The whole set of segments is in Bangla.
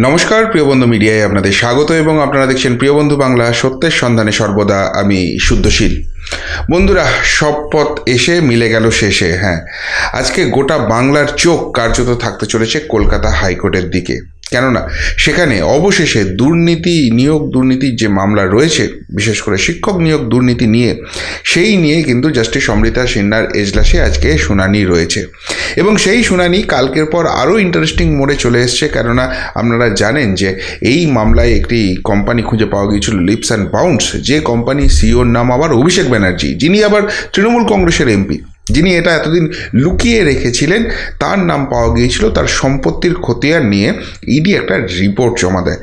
নমস্কার, প্রিয় বন্ধু মিডিয়ায় আপনাদের স্বাগত এবং আপনারা দেখছেন প্রিয় বন্ধু বাংলা, সত্যের সন্ধানে সর্বদা আমি শুদ্ধশীল। বন্ধুরা, সব পথ এসে মিলে গেল শেষে হ্যাঁ। আজকে গোটা বাংলার চোখ কার্যত থাকতে চলেছে কলকাতা হাইকোর্টের দিকে। কেননা সেখানে অবশেষে দুর্নীতি নিয়োগ দুর্নীতির যে মামলা রয়েছে, বিশেষ করে শিক্ষক নিয়োগ দুর্নীতি নিয়ে, সেই নিয়ে কিন্তু জাস্টিস অমৃতা সিনহার এজলাসে আজকে শুনানি রয়েছে। এবং সেই শুনানি কালকের পর আরও ইন্টারেস্টিং মোড়ে চলে এসছে, কেননা আপনারা জানেন যে এই মামলায় একটি কোম্পানি খুঁজে পাওয়া গিয়েছিল লিপস অ্যান্ড বাউন্ডস যে কোম্পানি সিওর নাম আবার অভিষেক ব্যানার্জি, যিনি আবার তৃণমূল কংগ্রেসের এমপি যিনি এটা এতদিন লুকিয়ে রেখেছিলেন, তার নাম পাওয়া গিয়েছিল, তার সম্পত্তির খতিয়ান নিয়ে ইডি একটা রিপোর্ট জমা দেয়।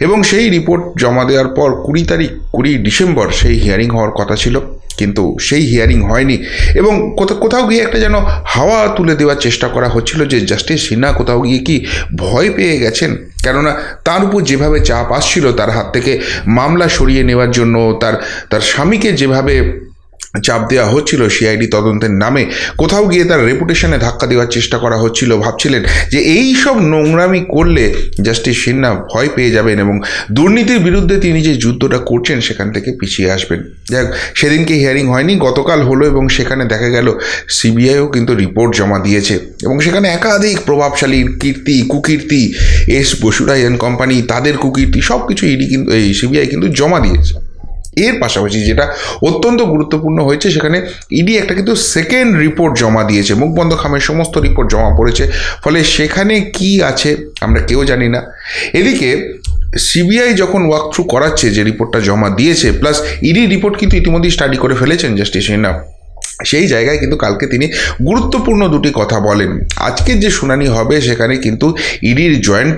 এবং সেই রিপোর্ট জমা দেওয়ার পর কুড়ি তারিখ, কুড়ি ডিসেম্বর সেই হিয়ারিং হওয়ার কথা ছিল, কিন্তু সেই হিয়ারিং হয়নি। এবং কোথাও কোথাও গিয়ে একটা যেন হাওয়া তুলে দেওয়ার চেষ্টা করা হচ্ছিল যে জাস্টিস সিনহা কোথাও গিয়ে কি ভয় পেয়ে গেছেন? কেননা তার উপর যেভাবে চাপ আসছিল, তার হাত থেকে মামলা সরিয়ে নেওয়ার জন্য, তার তার স্বামীকে যেভাবে চাপ দেওয়া হচ্ছিল সিআইডি তদন্তের নামে। কোথাও গিয়ে তার রেপুটেশনে ধাক্কা দেওয়ার চেষ্টা করা হচ্ছিল, ভাবছিলেন যে এই সব নোংরামি করলে জাস্টিস সিনহা ভয় পেয়ে যাবেন এবং দুর্নীতির বিরুদ্ধে তিনি যে যুদ্ধটা করছেন সেখান থেকে পিছিয়ে আসবেন। যাই হোক, সেদিনকে হিয়ারিং হয়নি, গতকাল হলো এবং সেখানে দেখা গেল সিবিআইও কিন্তু রিপোর্ট জমা দিয়েছে এবং সেখানে একাধিক প্রভাবশালী কীর্তি, কুকীর্তি, এস বসুরায়ন কোম্পানি তাদের কুকীর্তি সব কিছু ইডি কিন্তু, এই সিবিআই কিন্তু জমা দিয়েছে। এর পাশাপাশি যেটা অত্যন্ত গুরুত্বপূর্ণ হয়েছে, সেখানে ইডি একটা কিন্তু সেকেন্ড রিপোর্ট জমা দিয়েছে মুখবন্ধ খামের সমস্ত রিপোর্ট জমা পড়েছে। ফলে সেখানে কি আছে আমরা কেউ জানি না। এদিকে সিবিআই যখন ওয়াক থ্রু করাচ্ছে যে রিপোর্টটা জমা দিয়েছে প্লাস ইডি রিপোর্ট কিন্তু ইতিমধ্যেই স্টাডি করে ফেলেছেন জাস্টিস সিনহা সেই জায়গায় কিন্তু কালকে তিনি গুরুত্বপূর্ণ দুটি কথা বলেন। আজকের যে শুনানি হবে সেখানে কিন্তু ইডির জয়েন্ট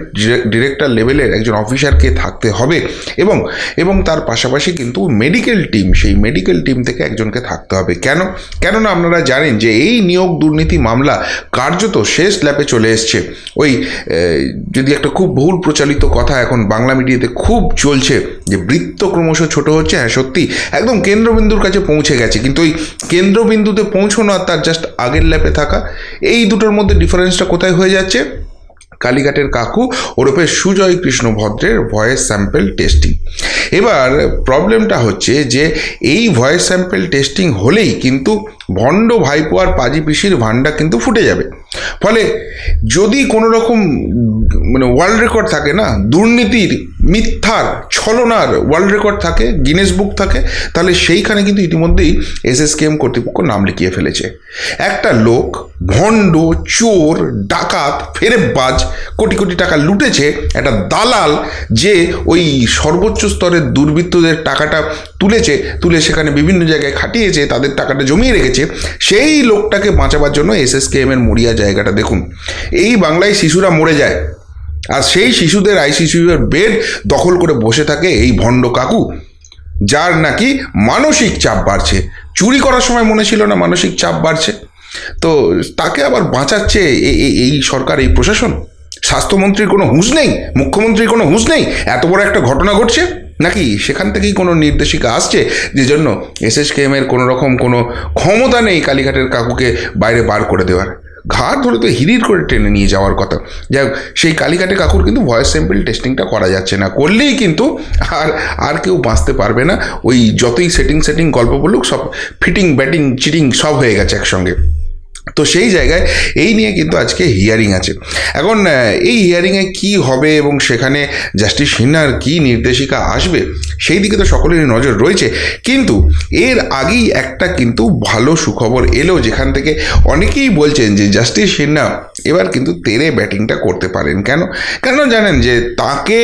ডিরেক্টর লেভেলের একজন অফিসারকে থাকতে হবে এবং এবং তার পাশাপাশি কিন্তু মেডিকেল টিম, সেই মেডিকেল টিম থেকে একজনকে থাকতে হবে। কেন? কেননা আপনারা জানেন যে এই নিয়োগ দুর্নীতি মামলা কার্যত শেষ ল্যাপে চলে এসছে। ওই যদি একটা খুব ভুল প্রচালিত কথা এখন বাংলা মিডিয়াতে খুব চলছে যে বৃত্ত ক্রমশ ছোট হচ্ছে হ্যাঁ সত্যি, একদম কেন্দ্রবিন্দুর কাছে পৌঁছে গেছে। কিন্তু ওই কেন্দ্রবিন্দুতে পৌঁছানো আর তার জাস্ট আগের ল্যাপে থাকা, এই দুটোর মধ্যে ডিফারেন্সটা কোথায় হয়ে যাচ্ছে? কালীঘাটের কাকু ওরফে সুজয় কৃষ্ণ ভদ্রের ভয়েস স্যাম্পেল টেস্টিং এবার প্রবলেমটা হচ্ছে যে এই ভয়েস স্যাম্পেল টেস্টিং হলেই কিন্তু ভণ্ড ভাইপো আর পাজি পিসির ভান্ডা কিন্তু ফুটে যাবে। ফলে যদি কোনো রকম মানে ওয়ার্ল্ড রেকর্ড থাকে না, দুর্নীতির, মিথ্যার, ছলনার ওয়ার্ল্ড রেকর্ড থাকে গিনেস বুক থাকে, তাহলে সেইখানে কিন্তু ইতিমধ্যেই এসএসকেএম কর্তৃপক্ষ নাম লিখিয়ে ফেলেছে। একটা লোক ভণ্ড, চোর, ডাকাত, ফেরেববাজ, কোটি কোটি টাকা লুটেছে, একটা দালাল, যে ওই সর্বোচ্চ স্তরের দুর্বৃত্তদের টাকাটা তুলেছে, তুলে সেখানে বিভিন্ন জায়গায় খাটিয়েছে, তাদের টাকাটা জমিয়ে রেখেছে, সেই লোকটাকে বাঁচাবার জন্য এস এসএসকেএম এর মরিয়া জায়গাটা দেখুন। এই বাংলায় শিশুরা মরে যায়। আর সেই শিশুদের আইসিসিউয়ের বেড দখল করে বসে থাকে এই ভণ্ড কাকু, যার নাকি মানসিক চাপ বাড়ছে। চুরি করার সময় মনে ছিল না মানসিক চাপ বাড়ছে। তো তাকে আবার বাঁচাচ্ছে এই সরকার, এই প্রশাসন? স্বাস্থ্যমন্ত্রীর কোনো হুঁশ নেই? মুখ্যমন্ত্রীর কোনো হুঁশ নেই? এত বড় একটা ঘটনা ঘটছে? নাকি সেখান থেকেই কোনো নির্দেশিকা আসছে যে জন্য এসএসকেএম এর কোনো রকম কোনো ক্ষমতা নেই কালীঘাটের কাকুকে বাইরে বার করে দেওয়ার? ঘাট ধরে তো হিরির করে টেনে নিয়ে যাওয়ার কথা। যাই হোক, সেই কালীঘাটে কাকুর কিন্তু ভয়েস স্যাম্পল টেস্টিংটা করা যাচ্ছে না। করলেই কিন্তু আর আর কেউ বাঁচতে পারবে না। ওই যতই সেটিং সেটিং গল্প বলুক, সব ফিটিং ব্যাটিং চিটিং সব হয়ে গেছে একসঙ্গে। তো সেই জায়গায় এই নিয়ে কিন্তু আজকে হিয়ারিং আছে। এখন এই হিয়ারিংয়ে কি হবে এবং সেখানে জাস্টিস সিনহার কি নির্দেশিকা আসবে, সেই দিকে তো সকলেরই নজর রয়েছে। কিন্তু এর আগেই একটা কিন্তু ভালো সুখবর এলো, যেখান থেকে অনেকেই বলছেন যে জাস্টিস সিনহা এবার কিন্তু তেরে ব্যাটিংটা করতে পারেন কেন? কেন জানেন যে তাকে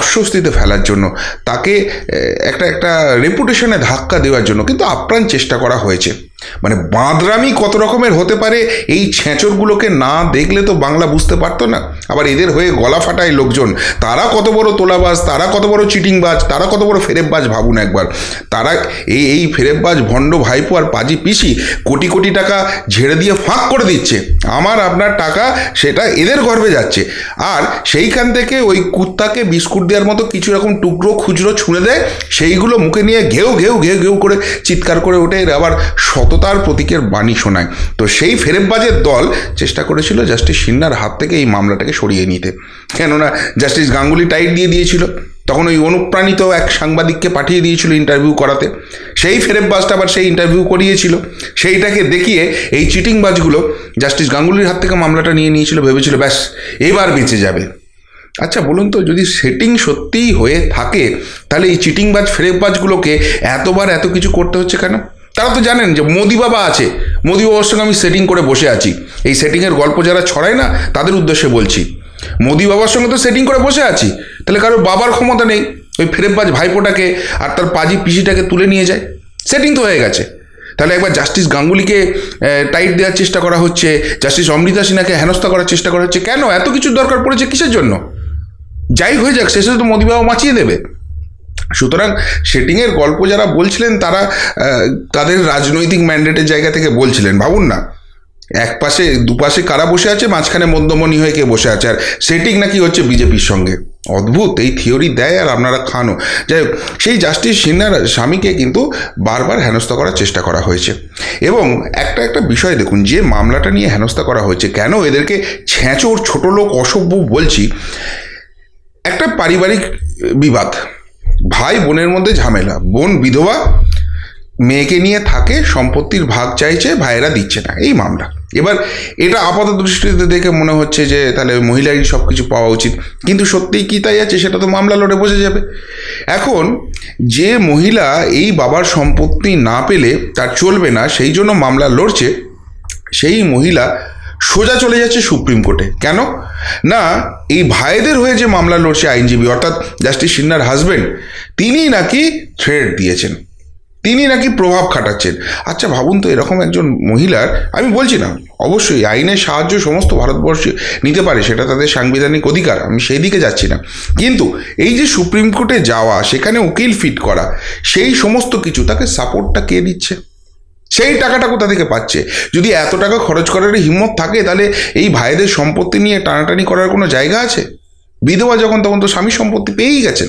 অস্বস্তিতে ফেলার জন্য, তাকে একটা একটা রেপুটেশনে ধাক্কা দেওয়ার জন্য কিন্তু আপ্রাণ চেষ্টা করা হয়েছে। মানে বাঁদরামি কত রকমের হতে পারে? এই ছেঁচড়গুলোকে না দেখলে তো বাংলা বুঝতে পারতো না। আবার এদের হয়ে গলা ফাটায় লোকজন। তারা কত বড় তোলাবাজ, তারা কত বড় চিটিংবাজ, তারা কত বড় ফেরেববাজ ভাবুন একবার। তারা এই এই ফেরেববাজ ভণ্ড ভাইপো আর পাজি পিসি কোটি কোটি টাকা ঝেড়ে দিয়ে ফাঁক করে দিচ্ছে। আমার, আপনার টাকা সেটা এদের গর্বে যাচ্ছে। আর সেইখান থেকে ওই কুত্তাকে বিস্কুট দেওয়ার মতো কিছু রকম টুকরো, খুচরো ছুঁড়ে দেয়, সেইগুলো মুখে নিয়ে ঘেউ ঘেউ ঘেউ ঘেউ করে চিৎকার করে ওঠে। আবার সততার প্রতীকের বাণী শোনায়। তো সেই ফেরেববাজের দল চেষ্টা করেছিল জাস্টিস সিন্নার হাত থেকে এই মামলাটাকে সরিয়ে নিতে। কেননা জাস্টিস গাঙ্গুলি টাইট দিয়ে দিয়েছিল। তখন ওই অনুপ্রাণিত এক সাংবাদিককে পাঠিয়ে দিয়েছিল ইন্টারভিউ করাতে। সেই ফেরেববাজটা আবার সেই ইন্টারভিউ করিয়েছিল। সেইটাকে দেখিয়ে এই চিটিংবাজগুলো জাস্টিস গাঙ্গুলির হাত থেকে মামলাটা নিয়ে নিয়েছিল, ভেবেছিল, ব্যাস, এবার বেঁচে যাবে। আচ্ছা বলুন তো, যদি সেটিং সত্যিই হয়ে থাকে, তাহলে এই চিটিংবাজ, ফেরেববাজগুলোকে এতবার এত কিছু করতে হচ্ছে কেন? তারা তো জানেন যে মোদি বাবা আছে। মোদি বাবার সঙ্গে আমি সেটিং করে বসে আছি। এই সেটিংয়ের গল্প যারা ছড়ায় না, তাদের উদ্দেশ্যে বলছি। মোদি বাবার সঙ্গে তো সেটিং করে বসে আছি। তাহলে কারোর বাবার ক্ষমতা নেই, ওই ফেরেববাজ ভাইপোটাকে আর তার পাজি পিসিটাকে তুলে নিয়ে যায়। সেটিং তো হয়ে গেছে। তাহলে একবার জাস্টিস গাঙ্গুলিকে টাইট দেওয়ার চেষ্টা করা হচ্ছে জাস্টিস অমৃতা সিনহাকে হেনস্থা করার চেষ্টা করা হচ্ছে। কেন? এত কিছুর দরকার পড়েছে কিসের জন্য? যাই হয়ে যাক, শেষে তো মোদিবাবু মাচিয়ে দেবে। সুতরাং সেটিংয়ের গল্প যারা বলছিলেন তারা তাদের রাজনৈতিক ম্যান্ডেটের জায়গা থেকে বলছিলেন, ভাবুন না। এক পাশে দুপাশে কারা বসে আছে, মাঝখানে মধ্যমণি হয়ে কে বসে আছে, আর সেটিং নাকি হচ্ছে বিজেপির সঙ্গে। অদ্ভুত, এই থিওরি দেয় আর আপনারা খানো যাই সেই জাস্টিস সিনহার স্বামীকে কিন্তু বারবার হেনস্থা করার চেষ্টা করা হয়েছে। এবং একটা একটা বিষয় দেখুন, যে মামলাটা নিয়ে হেনস্থা করা হয়েছে, কেন এদেরকে ছ্যাঁচোর ছোট লোক অসভ্য বলছি, একটা পারিবারিক বিবাদ। ভাই বোনের মধ্যে ঝামেলা। বোন বিধবা, মেয়েকে নিয়ে থাকে, সম্পত্তির ভাগ চাইছে, ভাইয়েরা দিচ্ছে না। এই মামলা। এবার এটা আপাত দৃষ্টিতে দেখে মনে হচ্ছে যে, তাহলে মহিলারই সব কিছু পাওয়া উচিত। কিন্তু সত্যিই কি তাই আছে, সেটা তো মামলা লড়ে বোঝা যাবে। এখন, যে মহিলা এই বাবার সম্পত্তি না পেলে তার চলবে না, সেই জন্য মামলা লড়ছে, সেই মহিলা সোজা চলে যাচ্ছে সুপ্রিম কোর্টে। কেন? না, এই ভাইদের হয়ে যে মামলা লড়ছে আইনজীবী, অর্থাৎ জাস্টিস সিনহার হাজবেন্ড তিনি নাকি থ্রেড দিয়েছেন। তিনি নাকি প্রভাব খাটাচ্ছেন। আচ্ছা ভাবুন তো, এরকম একজন মহিলার, আমি বলছি না, অবশ্যই আইনের সাহায্য সমস্ত ভারতবর্ষে নিতে পারে, সেটা তাদের সাংবিধানিক অধিকার, আমি সেই দিকে যাচ্ছি না। কিন্তু এই যে সুপ্রিম কোর্টে যাওয়া, সেখানে উকিল ফিট করা, সেই সমস্ত কিছু, তাকে সাপোর্টটা কে দিচ্ছে? সেই টাকাটা কোথা থেকে পাচ্ছে? যদি এত টাকা খরচ করার হিম্মত থাকে, তাহলে এই ভাইদের সম্পত্তি নিয়ে টানাটানি করার কোনো জায়গা আছে? বিধবা যখন তখন তো স্বামী সম্পত্তি পেয়েই গেছেন।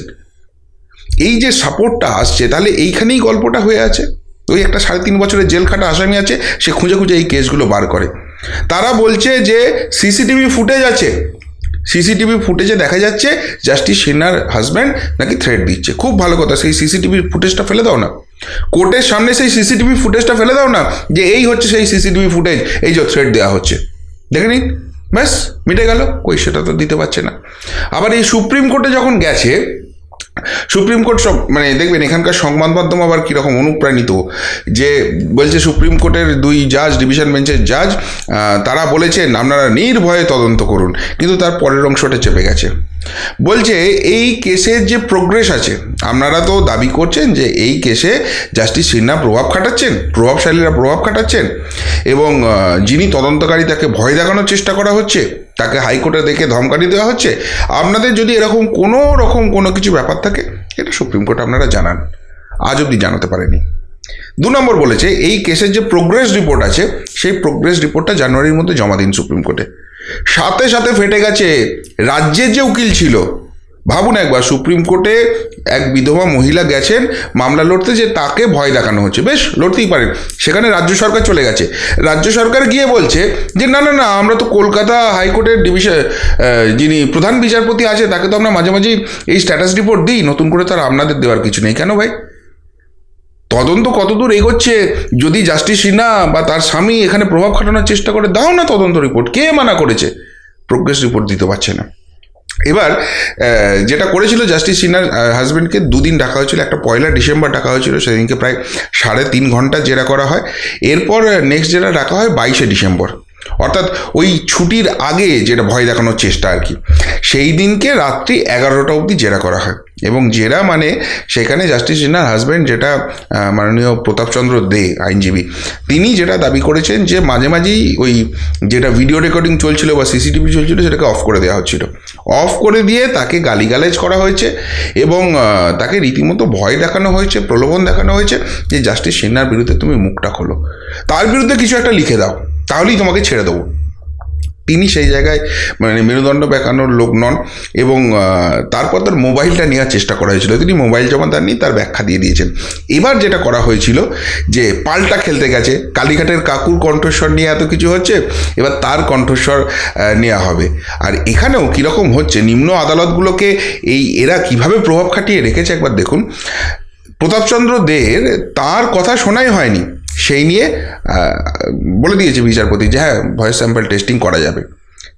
এই যে সাপোর্টটা আসছে, তাহলে এইখানেই গল্পটা হয়ে আছে? ওই একটা সাড়ে তিন বছরের জেল খাটা আসামি আছে, সে খুঁজে খুঁজে এই কেসগুলো বার করে। তারা বলছে যে সিসিটিভি ফুটেজ আছে। সিসিটিভি ফুটেজে দেখা যাচ্ছে, জাস্টিস সিনহার হাজব্যান্ড নাকি থ্রেড দিচ্ছে। খুব ভালো কথা, সেই সিসিটিভি ফুটেজটা ফেলে দাও না। কোর্টের সামনে সেই সিসিটিভি ফুটেজটা ফেলে দাও না, যে এই হচ্ছে সেই সিসিটিভি ফুটেজ, এই যে থ্রেড দেওয়া হচ্ছে। দেখে নিন, ব্যাস, মিটে গেল, কই সেটা তো দিতে পারছে না। আবার এই সুপ্রিম কোর্টে যখন গেছে সুপ্রিম কোর্ট সব মানে দেখবেন এখানকার সংবাদ মাধ্যম আবার কীরকম অনুপ্রাণিত, যে বলছে সুপ্রিম কোর্টের দুই জাজ, ডিভিশন বেঞ্চের জাজ তারা বলেছেন আপনারা নির্ভয়ে তদন্ত করুন, কিন্তু তার পরের অংশটা চেপে গেছে। বলছে এই কেসের যে প্রোগ্রেস আছে, আপনারা তো দাবি করছেন যে এই কেসে জাস্টিস সিনহা প্রভাব খাটাচ্ছেন, প্রভাবশালীরা প্রভাব খাটাচ্ছেন, এবং যিনি তদন্তকারী তাকে ভয় দেখানোর চেষ্টা করা হচ্ছে তাকে হাইকোর্টে দেখে ধমকানি দেওয়া হচ্ছে? আপনাদের যদি এরকম কোনো রকম কোনো কিছু ব্যাপার থাকে, এটা সুপ্রিম কোর্ট আপনারা জানান। আজ অবধি জানাতে পারেনি। দু নম্বর বলেছে, এই কেসের যে প্রোগ্রেস রিপোর্ট আছে, সেই প্রোগ্রেস রিপোর্টটা জানুয়ারির মধ্যে জমা দিন সুপ্রিম কোর্টে। সাথে সাথে ফেটে গেছে, রাজ্যের যে উকিল ছিল ভাবুন একবার, সুপ্রিম কোর্টে এক বিধবা মহিলা গেছেন, মামলা লড়তে যে তাকে ভয় দেখানো হচ্ছে। বেশ, লড়তেই পারেন। সেখানে রাজ্য সরকার চলে গেছে। রাজ্য সরকার গিয়ে বলছে যে, না না না, আমরা তো কলকাতা হাইকোর্টের ডিভিশন যিনি প্রধান বিচারপতি আছে, তাকে তো আমরা মাঝে মাঝেই এই স্ট্যাটাস রিপোর্ট দিই। নতুন করে তার আপনাদের দেওয়ার কিছু নেই। কেন ভাই? তদন্ত কতদূর এগোচ্ছে? যদি জাস্টিস সিনহা বা তার স্বামী এখানে প্রভাব খাটানোর চেষ্টা করে, দাও না তদন্ত রিপোর্ট কে মানা করেছে? প্রোগ্রেস রিপোর্ট দিতে পারছে না। এবার যেটা করেছিল জাস্টিস সিনহার হাজব্যান্ডকে দুদিন ডাকা হয়েছিল, একটা পয়লা ডিসেম্বর ডাকা হয়েছিল, সেদিনকে প্রায় সাড়ে তিন ঘণ্টা জেরা করা হয়। এরপর নেক্সট জেরা ডাকা হয়, বাইশে ডিসেম্বর। অর্থাৎ ওই ছুটির আগে যেটা ভয় দেখানোর চেষ্টা আর কি। সেই দিনকে রাত্রি এগারোটা অবধি জেরা করা হয়। এবং জেরা মানে সেখানে জাস্টিস সিনহার হাজব্যান্ড যেটা মাননীয় প্রতাপচন্দ্র দে, আইনজীবী, তিনি যেটা দাবি করেছেন যে মাঝে মাঝেই ওই যেটা ভিডিও রেকর্ডিং চলছিল বা সিসিটিভি চলছিল সেটাকে অফ করে দেওয়া হচ্ছিল। অফ করে দিয়ে তাকে গালিগালাজ করা হয়েছে এবং তাকে রীতিমতো ভয় দেখানো হয়েছে, প্রলোভন দেখানো হয়েছে যে জাস্টিস সিনহার বিরুদ্ধে তুমি মুখটা খোলো। তার বিরুদ্ধে কিছু একটা লিখে দাও, তাহলেই তোমাকে ছেড়ে দেবো। তিনি সেই জায়গায় মানে মেরুদণ্ড বেঁকানোর লোক নন এবং তারপর তার মোবাইলটা নেওয়ার চেষ্টা করা হয়েছিল। তিনি মোবাইল জমা দেননি, তার ব্যাখ্যা দিয়ে দিয়েছেন। এবার যেটা করা হয়েছিল যে পাল্টা খেলতে গেছে। কালীঘাটের কাকুর কণ্ঠস্বর নিয়ে এত কিছু হচ্ছে, এবার তার কণ্ঠস্বর নেওয়া হবে। আর এখানেও কীরকম হচ্ছে, নিম্ন আদালতগুলোকে এই এরা কীভাবে প্রভাব খাটিয়ে রেখেছে একবার দেখুন। প্রতাপচন্দ্র দের তার কথা শোনাই হয়নি। সেই নিয়ে বলে দিয়েছে বিচারপতি যে হ্যাঁ ভয়েস স্যাম্পল টেস্টিং করা যাবে।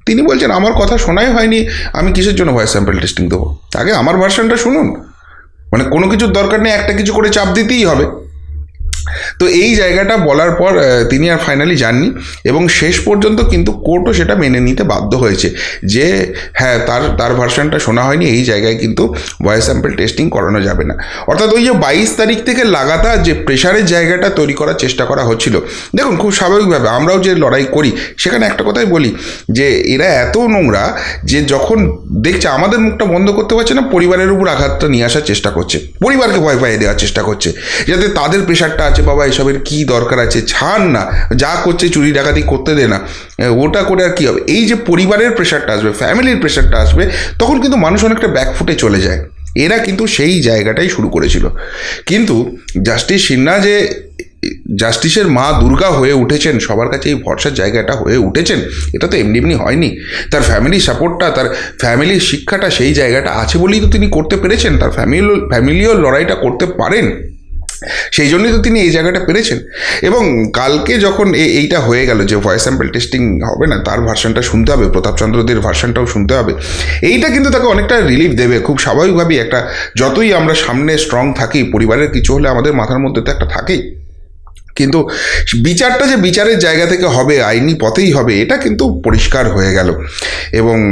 তিনি বলছেন, আমার কথা শোনাই হয়নি, আমি কিসের জন্য ভয়েস স্যাম্পল টেস্টিং দেবো? আগে আমার ভার্সনটা শুনুন। মানে কোনো কিছুর দরকার নেই, একটা কিছু করে চাপ দিতেই হবে। তো এই জায়গাটা বলার পর তিনি আর ফাইনালি যাননি এবং শেষ পর্যন্ত কিন্তু কোর্টও সেটা মেনে নিতে বাধ্য হয়েছে যে হ্যাঁ তার তার ভার্সনটা শোনা হয়নি, এই জায়গায় কিন্তু ভয়েস স্যাম্পল টেস্টিং করানো যাবে না। অর্থাৎ ওই যে বাইশ তারিখ থেকে লাগাতার যে প্রেশারের জায়গাটা তৈরি করার চেষ্টা করা হচ্ছিল। দেখুন, খুব স্বাভাবিকভাবে আমরাও যে লড়াই করি, সেখানে একটা কথাই বলি যে, এরা এত নোংরা যে যখন দেখছে আমাদের মুখটা বন্ধ করতে পারছে না, পরিবারের উপর আঘাতটা নিয়ে আসার চেষ্টা করছে। পরিবারকে ভয় পাইয়ে দেওয়ার চেষ্টা করছে। যাতে তাদের প্রেশারটা আছে, বাবা এসবের কী দরকার আছে? ছাড় না। যা করছে চুরি ডাকাতি করতে দে না। ওটা করে আর কী হবে? এই যে পরিবারের প্রেশারটা আসবে ফ্যামিলির প্রেশারটা আসবে, তখন কিন্তু মানুষ অনেকটা ব্যাকফুটে চলে যায়। এরা কিন্তু সেই জায়গাটাই শুরু করেছিল। কিন্তু জাস্টিস সিনহা যে জাস্টিসের মা দুর্গা হয়ে উঠেছেন, সবার কাছে এই ভরসার জায়গাটা হয়ে উঠেছেন, এটা তো এমনি এমনি হয়নি। তার ফ্যামিলি সাপোর্টটা তার ফ্যামিলির শিক্ষাটা সেই জায়গাটা আছে বলেই তো তিনি করতে পেরেছেন। তার ফ্যামিলি ফ্যামিলিও লড়াইটা করতে পারেন। সেই জন্যই তো তিনি এই জায়গাটা পেরেছেন। এবং কালকে যখন এইটা হয়ে গেল যে ভয়েস স্যাম্পল টেস্টিং হবে না, তার ভার্সনটা শুনতে হবে, প্রতাপচন্দ্রদের ভার্সনটাও শুনতে হবে, এইটা কিন্তু তাকে অনেকটা রিলিফ দেবে। খুব স্বাভাবিকভাবেই একটা, যতই আমরা সামনে স্ট্রং থাকি, পরিবারের কিছু হলে আমাদের মাথার মধ্যে তো একটা থাকেই। কিন্তু বিচারটা যে বিচারের জায়গা থেকে হবে, আইনি পথেই হবে, এটা কিন্তু পরিষ্কার হয়ে গেল। এবং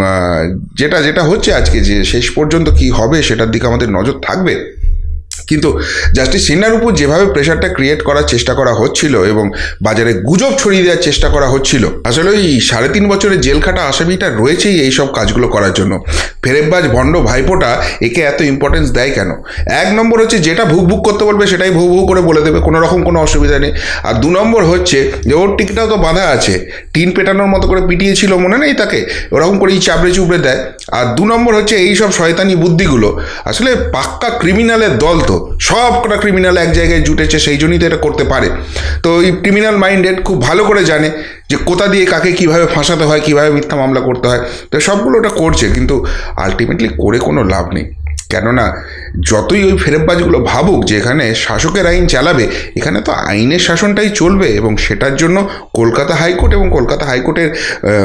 যেটা যেটা হচ্ছে আজকে যে শেষ পর্যন্ত কি হবে, সেটার দিকে আমাদের নজর থাকবে। কিন্তু জাস্টিস সিনহার উপর যেভাবে প্রেশারটা ক্রিয়েট করার চেষ্টা করা হচ্ছিল এবং বাজারে গুজব ছড়িয়ে দেওয়ার চেষ্টা করা হচ্ছিল, আসলে ওই সাড়ে তিন বছরের জেল খাটা আসামিটা রয়েছেই এই সব কাজগুলো করার জন্য। ফেরেববাজ ভণ্ড ভাইপোটা একে এত ইম্পর্টেন্স দেয় কেন? এক নম্বর হচ্ছে যেটা ভুক ভুক করতে বলবে সেটাই ভু ভু করে বলে দেবে কোনো রকম কোনো অসুবিধা নেই। আর দু নম্বর হচ্ছে যে ওর টিকিটাও তো বাঁধা আছে, টিন পেটানোর মতো করে পিটিয়েছিল মনে নেই তাকে? ওরকম করেই চাপড়ে চুপড়ে দেয়। আর দু নম্বর হচ্ছে এই সব শয়তানি বুদ্ধিগুলো, আসলে পাক্কা ক্রিমিনালের দল তো, সব কটা ক্রিমিনাল এক জায়গায় জুটেছে, সেই জন্যই তো এটা করতে পারে। তো এই ক্রিমিনাল মাইন্ডেড খুব ভালো করে জানে। যে কোথা দিয়ে কাকে কীভাবে ফাঁসাতে হয়, কীভাবে মিথ্যা মামলা করতে হয়, তো সবগুলো ওটা করছে, কিন্তু আলটিমেটলি করে কোনো লাভ নেই। কেননা যতই ওই ফেরেববাজগুলো ভাবুক যে এখানে শাসকের আইন চালাবে, এখানে তো আইনের শাসনটাই চলবে এবং সেটার জন্য কলকাতা হাইকোর্ট এবং কলকাতা হাইকোর্টের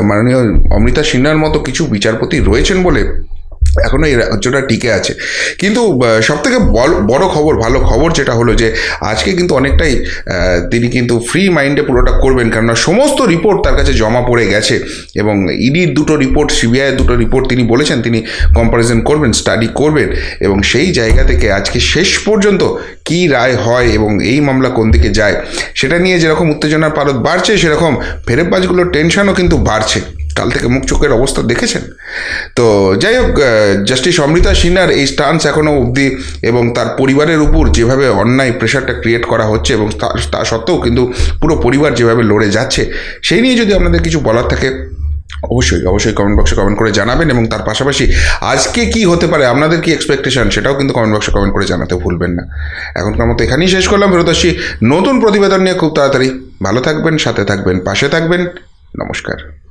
মাননীয় অমৃতা সিনহার মতো কিছু বিচারপতি রয়েছেন বলে এখনও এই রাজ্যটা টিকে আছে। কিন্তু সব থেকে বড় খবর, ভালো খবর যেটা হলো যে, আজকে কিন্তু অনেকটাই তিনি কিন্তু ফ্রি মাইন্ডে পুরোটা করবেন। কেননা সমস্ত রিপোর্ট তার কাছে জমা পড়ে গেছে এবং ইডির দুটো রিপোর্ট সিবিআইয়ের দুটো রিপোর্ট তিনি বলেছেন, তিনি কম্পারিজন করবেন স্টাডি করবেন এবং সেই জায়গা থেকে আজকে শেষ পর্যন্ত কি রায় হয় এবং এই মামলা কোন দিকে যায়, সেটা নিয়ে যেরকম উত্তেজনার পারদ বাড়ছে, সেরকম ফেরেববাজগুলোর টেনশনও কিন্তু বাড়ছে। কাল থেকে মুখ চোখের অবস্থা দেখেছেন? তো যাই হোক জাস্টিস অমৃতা সিনহার এই স্টান্স এখনও অবধি এবং তার পরিবারের উপর যেভাবে অন্যায় প্রেশারটা ক্রিয়েট করা হচ্ছে এবং তা- সত্ত্বেও কিন্তু পুরো পরিবার যেভাবে লড়ে যাচ্ছে, সেই নিয়ে যদি আপনাদের কিছু বলার থাকে, অবশ্যই অবশ্যই কমেন্ট বক্সে কমেন্ট করে জানাবেন এবং তার পাশাপাশি আজকে কি হতে পারে, আপনাদের কি এক্সপেকটেশন সেটাও কিন্তু কমেন্ট বক্সে কমেন্ট করে জানাতে ভুলবেন না। এখনকার মতো এখানেই শেষ করলাম। ফেরত নতুন প্রতিবেদন নিয়ে খুব তাড়াতাড়ি ভালো থাকবেন, সাথে থাকবেন, পাশে থাকবেন। নমস্কার।